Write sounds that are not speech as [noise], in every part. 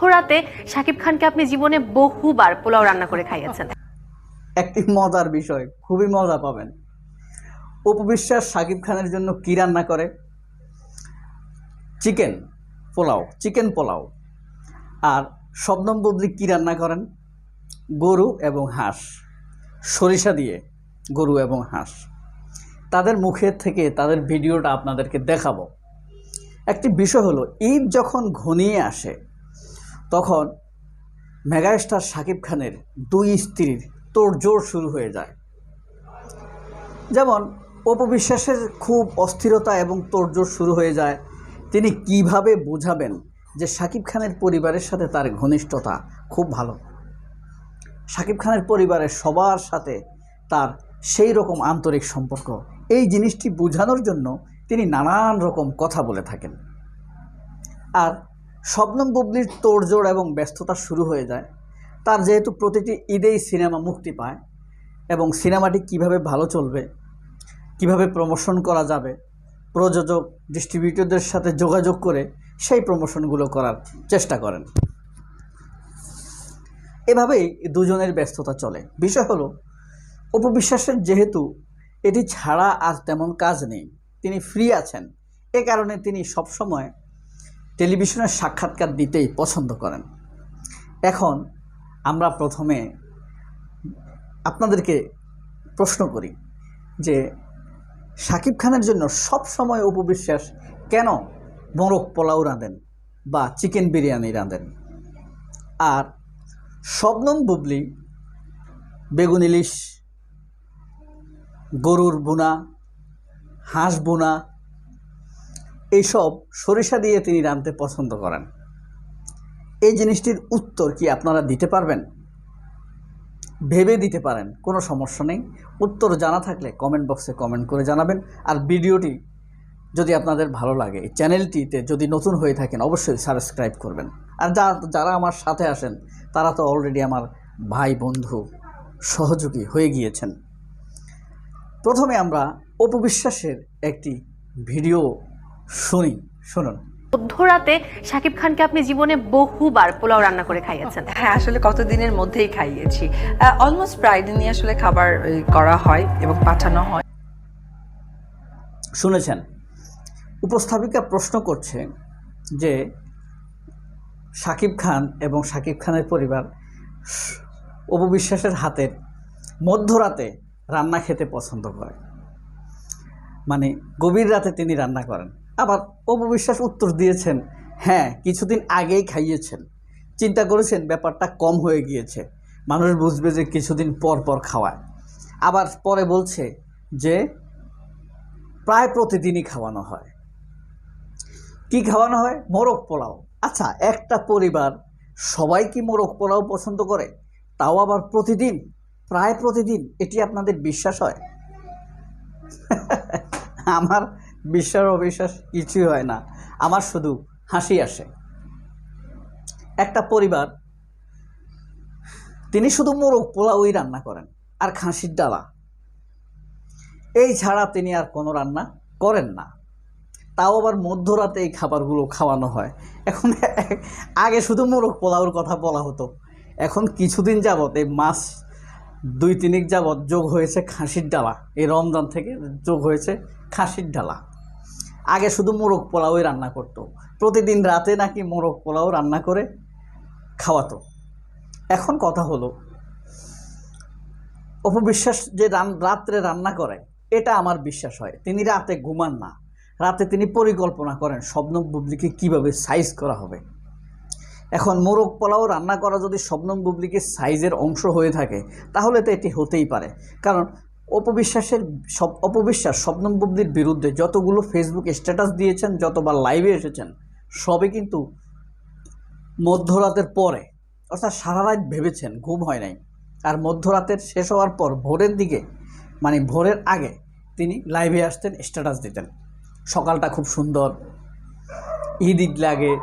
মধ্যরাতে শাকিব খানকে আপনি জীবনে বহুবার পোলাও রান্না করে খাইয়েছেন। একটি মজার বিষয়, খুবই মজা পাবেন। উপবিশ্বাস সাকিব খানের জন্য কী রান্না করে? Chicken pulao chicken pulao. আর শবনম বুবলি কী রান্না করেন? গরু এবং হাঁস। সরিষা দিয়ে গরু এবং হাঁস। তাদের মুখের থেকে তাদের ভিডিওটা আপনাদেরকে দেখাবো। একটি বিষয় হলো, ঈদ যখন ঘনিয়ে আসে তখন মেগাস্টার শাকিব খানের দুই স্ত্রীর তোড়জোড় শুরু হয়ে যায়। যেমন অপবিশ্বাসের খুব অস্থিরতা এবং তোড়জোড় শুরু হয়ে যায়। তিনি কীভাবে বোঝাবেন যে শাকিব খানের পরিবারের সাথে তার ঘনিষ্ঠতা খুব ভালো? শাকিব খানের পরিবারের সবার সাথে তার সেই রকম আন্তরিক সম্পর্ক। এই জিনিসটি বোঝানোর জন্য তিনি নানান রকম কথা বলে থাকেন। আর শবনম বুবলির তোড়জোড় এবং ব্যস্ততা শুরু হয়ে যায়। তার যেহেতু প্রতিটি ঈদেই সিনেমা মুক্তি পায় এবং সিনেমাটি কীভাবে ভালো চলবে, কীভাবে প্রমোশন করা যাবে, প্রযোজক ডিস্ট্রিবিউটরদের সাথে যোগাযোগ করে সেই প্রমোশনগুলো করার চেষ্টা করেন। এভাবেই দুজনের ব্যস্ততা চলে। বিষয় হলো উপবিশ্বাসের যেহেতু এটি ছাড়া আর তেমন কাজ নেই, তিনি ফ্রি আছেন, এ কারণে তিনি সবসময় টেলিভিশনের সাক্ষাৎকার দিতেই পছন্দ করেন। এখন আমরা প্রথমে আপনাদেরকে প্রশ্ন করি যে, শাকিব খানের জন্য সব সময় উপবিশ্বাস কেন মোরগ পোলাও রাঁধেন বা চিকেন বিরিয়ানি রাঁধেন? আর শবনম বুবলি, বেগুন ইলিশ, গরুর বোনা হাঁস বোনা এইসব সরিষা দিয়ে তিনি রাঁধতে পছন্দ করেন। এই জিনিসটির উত্তর কি আপনারা দিতে পারবেন? ভেবে দিতে পারেন, কোনো সমস্যা নেই। উত্তর জানা থাকলে কমেন্ট বক্সে কমেন্ট করে জানাবেন। আর ভিডিওটি যদি আপনাদের ভালো লাগে, এই চ্যানেলটিতে যদি নতুন হয়ে থাকেন, অবশ্যই সাবস্ক্রাইব করবেন। আর যা, যারা আমার সাথে আসেন, তারা তো অলরেডি আমার ভাই, বন্ধু, সহযোগী হয়ে গিয়েছেন। প্রথমে আমরা অপবিশ্বাসের একটি ভিডিও শুনি শুনুন। মধ্যরাতে শাকিব খানকে আপনি জীবনে বহুবার পোলাও রান্না করে খাইয়েছেন। হ্যাঁ আসলে কতদিনের মধ্যেই খাইয়েছি। অলমোস্ট প্রায় দিনই আসলে খাবার করা হয় এবং পাঠানো হয়। শুনেছেন উপস্থাপিকা প্রশ্ন করছে যে শাকিব খান এবং শাকিব খানের পরিবার অপবিশ্বাসের হাতের মধ্যরাতে রান্না খেতে পছন্দ করে। মানে গভীর রাতে তিনি রান্না করেন। আবার অপবিশ্বাস উত্তর দিয়েছেন হ্যাঁ কিছুদিন আগেই খাইয়েছেন। চিন্তা করেছেন ব্যাপারটা কম হয়ে গিয়েছে। মানুষ বুঝবে যে কিছুদিন পর পর খাওয়ায়। আবার পরে বলছে যে, প্রায় প্রতিদিনই খাওয়ানো হয়। কি খাওয়ানো হয়? মোরগ পোলাও। আচ্ছা একটা পরিবার সবাই কি মোরগ পোলাও পছন্দ করে? তাও আবার প্রতিদিন? প্রায় প্রতিদিন? এটি আপনাদের বিশ্বাস হয়? [laughs] আমার বিশ্বাস অবিশ্বাস কিছুই হয় না। আমার শুধু হাসি আসে। একটা পরিবার, তিনি শুধু মোরগ, পোলাওই রান্না করেন আর খাসির ডালা। এই ছাড়া তিনি আর কোনো রান্না করেন না। তাও আবার মধ্যরাতে এই খাবারগুলো খাওয়ানো হয়। এখন আগে শুধু মোরগ, পোলাওর কথা বলা হতো। এখন কিছুদিন যাবৎ এই মাছ দুই তিনিক যাবৎ যোগ হয়েছে খাসির ডালা। এই রমজান থেকে যোগ হয়েছে খাসির ডালা। আগে শুধু মোরগ পোলাওই রান্না করতো। প্রতিদিন রাতে নাকি মোরগ পোলাও রান্না করে খাওয়াতো। এখন কথা হলো অপবিশ্বাস যে রাত্রে রান্না করে, এটা আমার বিশ্বাস হয়। তিনি রাতে ঘুমান না। রাতে তিনি পরিকল্পনা করেন স্বপ্নম বুবলিকে কীভাবে সাইজ করা হবে। এখন মোরগ পোলাও রান্না করা যদি স্বপ্নম বুবলিকে সাইজের অংশ হয়ে থাকে, তাহলে তো এটি হতেই পারে। কারণ অপবিশ্বাসের সব, অপবিশ্বাস বুবলির বিরুদ্ধে যতগুলো ফেসবুক স্ট্যাটাস দিয়েছেন, যতবার লাইভে এসেছেন সবে কিন্তু মধ্যরাতের পরে। অর্থাৎ সারা রাত ভেবেছেন, ঘুম হয় নাই। আর মধ্যরাতের শেষ হওয়ার পর, ভোরের দিকে মানে ভোরের আগে, তিনি লাইভে আসতেন স্ট্যাটাস দিতেন। সকালটা খুব সুন্দর, ঈদ ঈদ লাগে,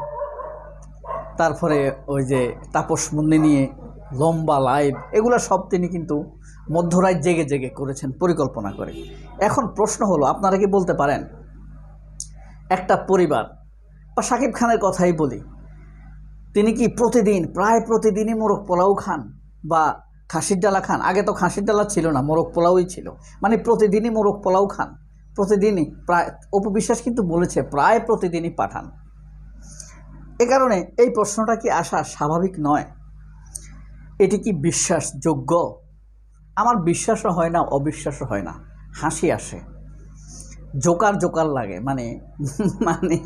তারপরে ওই যে তাপস মুন্নি নিয়ে লম্বা লাইভ এগুলো সব তিনি কিন্তু মধ্যরাত জেগে জেগে করেছেন পরিকল্পনা করে। এখন প্রশ্ন হলো, আপনারা কি বলতে পারেন? একটা পরিবার, বা সাকিব খানের কথাই বলি, তিনি কি প্রতিদিন, প্রায় প্রতিদিনই মোরগ পোলাও খান বা খাসির ডালা খান? আগে তো খাসির ডালা ছিল না, মোরগ পোলাওই ছিল। মানে প্রতিদিনই মোরগ পোলাও খান, প্রতিদিনই প্রায় অপবিশ্বাস কিন্তু বলেছে, প্রায় প্রতিদিনই পাঠান। এ কারণে এই প্রশ্নটা কি আসা স্বাভাবিক নয়? এটি কি বিশ্বাসযোগ্য? আমার বিশ্বাসও হয় না অবিশ্বাসও হয় না। হাসি আসে। জোকার জোকার লাগে। মানে মানে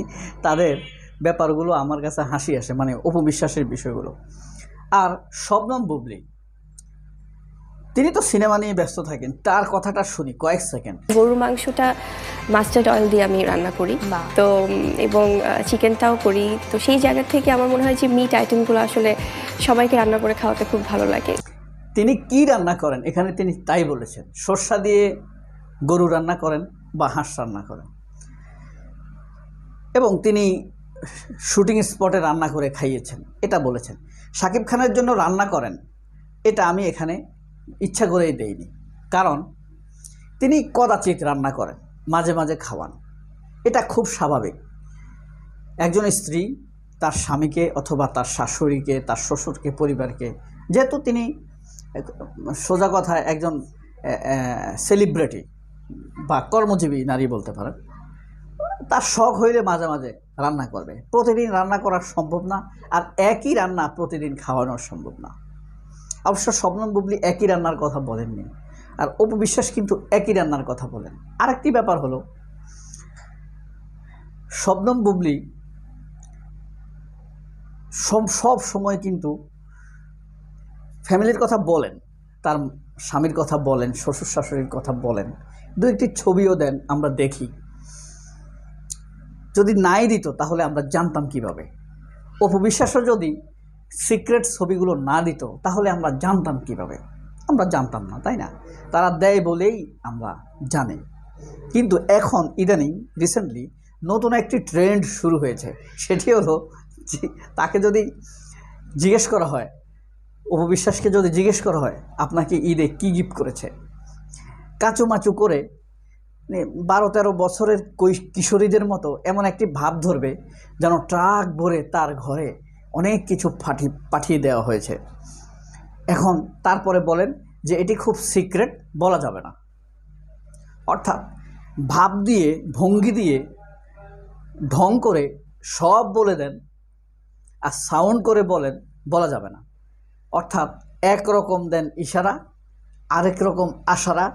তাদের ব্যাপারগুলো আমার কাছে হাসি আসে মানে অপবিশ্বাসের বিষয়গুলো। আর শবনম বুবলি তিনি তো সিনেমা নিয়ে ব্যস্ত থাকেন। তার কথাটা শুনি কয়েক সেকেন্ড। গরুর মাংসটা মাস্টার্ড অয়েল দিয়ে আমি রান্না করি। তো এবং চিকেনটাও করি। তো সেই জায়গা থেকে আমার মনে হয় যে মিট আইটেমগুলো আসলে সবাইকে রান্না করে খাওয়াতে খুব ভালো লাগে। তিনি কি রান্না করেন? এখানে তিনি তাই বলেছেন। সর্ষা দিয়ে গরু রান্না করেন বা হাঁস রান্না করেন। এবং তিনি শুটিং স্পটে রান্না করে খাইয়েছেন। এটা বলেছেন। শাকিব খানের জন্য রান্না করেন, এটা আমি এখানে ইচ্ছা করেই দেইনি। কারণ তিনি কদাচিৎ রান্না করেন, মাঝে মাঝে খাওয়ান। এটা খুব স্বাভাবিক। একজন স্ত্রী তার স্বামীকে অথবা তার শাশুড়িকে, তার শ্বশুরকে, পরিবারকে, যেহেতু তিনি সোজা কথা, একজন সেলিব্রিটি বা কর্মজীবী নারী বলতে পারেন, তার শখ হইলে মাঝে মাঝে রান্না করবে। প্রতিদিন রান্না করা সম্ভব না আর একই রান্না প্রতিদিন খাওয়ানো সম্ভব না। অবশ্য শবনম বুবলি একই রান্নার কথা বলেননি আর অপবিশ্বাস কিন্তু একই রান্নার কথা বলেন। আরেকটি ব্যাপার হলো, শবনম বুবলি সব সব সময় কিন্তু ফ্যামিলির কথা বলেন, তার স্বামীর কথা বলেন শ্বশুর শাশুড়ির কথা বলেন, দু একটি ছবিও দেন, আমরা দেখি। যদি নাই দিত, তাহলে আমরা জানতাম কীভাবে? অপবিশ্বাসও যদি সিক্রেট ছবিগুলো না দিত, তাহলে আমরা জানতাম কীভাবে? আমরা জানতাম না, তাই না? তারা দেয় বলেই আমরা জানি। কিন্তু এখন ইদানিং রিসেন্টলি নতুন একটি ট্রেন্ড শুরু হয়েছে। সেটি হলো তাকে যদি জিজ্ঞেস করা হয় উপবিশ্বাসকে যদি জিজ্ঞেস করা হয়, আপনাকে ঈদে কি গিফট করেছে? কাচুমাচু করে মানে বারো তেরো বছরের কৈশ- কিশোরীদের মতো এমন একটি ভাব ধরবে যেন ট্রাক ভরে তার ঘরে অনেক কিছু পাঠি পাঠিয়ে দেওয়া হয়েছে। এখন তারপরে বলেন যে এটি খুব সিক্রেট বলা যাবে না। অর্থাৎ ভাব দিয়ে, ভঙ্গি দিয়ে, ঢং করে সব বলে দেন আর সাউন্ড করে বলেন, বলা যাবে না। অর্থাৎ এক রকম দেন ইশারা, আরেক রকম আশারা,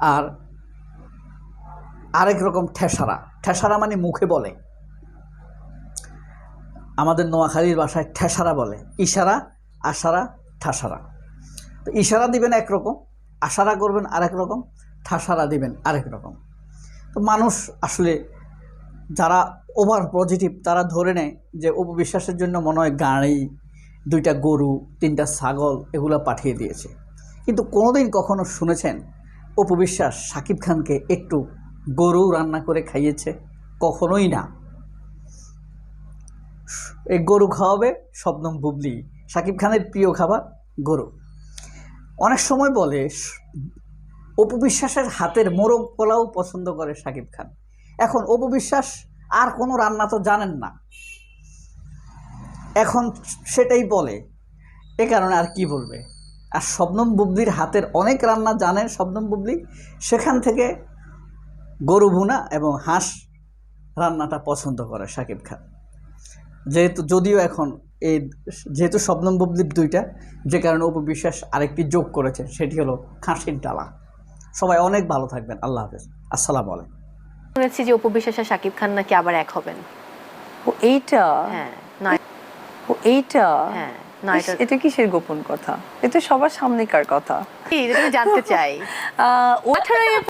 আর আরেক রকম ঠেসারা। ঠেসারা মানে মুখে বলে। আমাদের নোয়াখালীর ভাষায় ঠেসারা বলে। ইশারা, আশারা, ঠাসারা। তো ইশারা দিবেন একরকম আশারা করবেন আরেক রকম, ঠাসারা দিবেন আরেক রকম। তো মানুষ আসলে যারা ওভার পজিটিভ তারা ধরে নেয় যে উপবিশ্বাসের জন্য মনে হয় গাড়ি দুইটা গরু, তিনটা ছাগল এগুলো পাঠিয়ে দিয়েছে। কিন্তু কোনোদিন কখনো শুনেছেন উপবিশ্বাস সাকিব খানকে একটু গরু রান্না করে খাইয়েছে? কখনোই না। এই গরু খাওয়াবে শবনম বুবলি, সাকিব খানের প্রিয় খাবার গরু। অনেক সময় বলে, অপু বিশ্বাসের হাতের মোরগ পোলাও পছন্দ করে সাকিব খান। এখন অপু বিশ্বাস আর কোনো রান্না তো জানেন না। এখন সেটাই বলে। এ কারণে আর কি বলবে? আর শবনম বুবলির হাতের অনেক রান্না জানেন শবনম বুবলি? সেখান থেকে গরু ভুনা এবং হাঁস রান্নাটা পছন্দ করে সাকিব খান। যেহেতু যদিও এখন এই যেহেতু শবনম বুবলির দুইটা যে কারণে উপবিশ্বাস আরেকটি যোগ করেছে সেটি হলো খাসির ডালা। সবাই অনেক ভালো থাকবেন আল্লাহ হাফেজ। আসসালামু আলাইকুম। শুনেছি যে অপবিশ্বাস আর শাকিব খান নাকি আবার এক হবেন। ও এইটা? হ্যাঁ। ও এইটা? হ্যাঁ এটা কিসের গোপন কথা? এটা সবার সামনেকার কথা। জানতে চাই। আঠারোই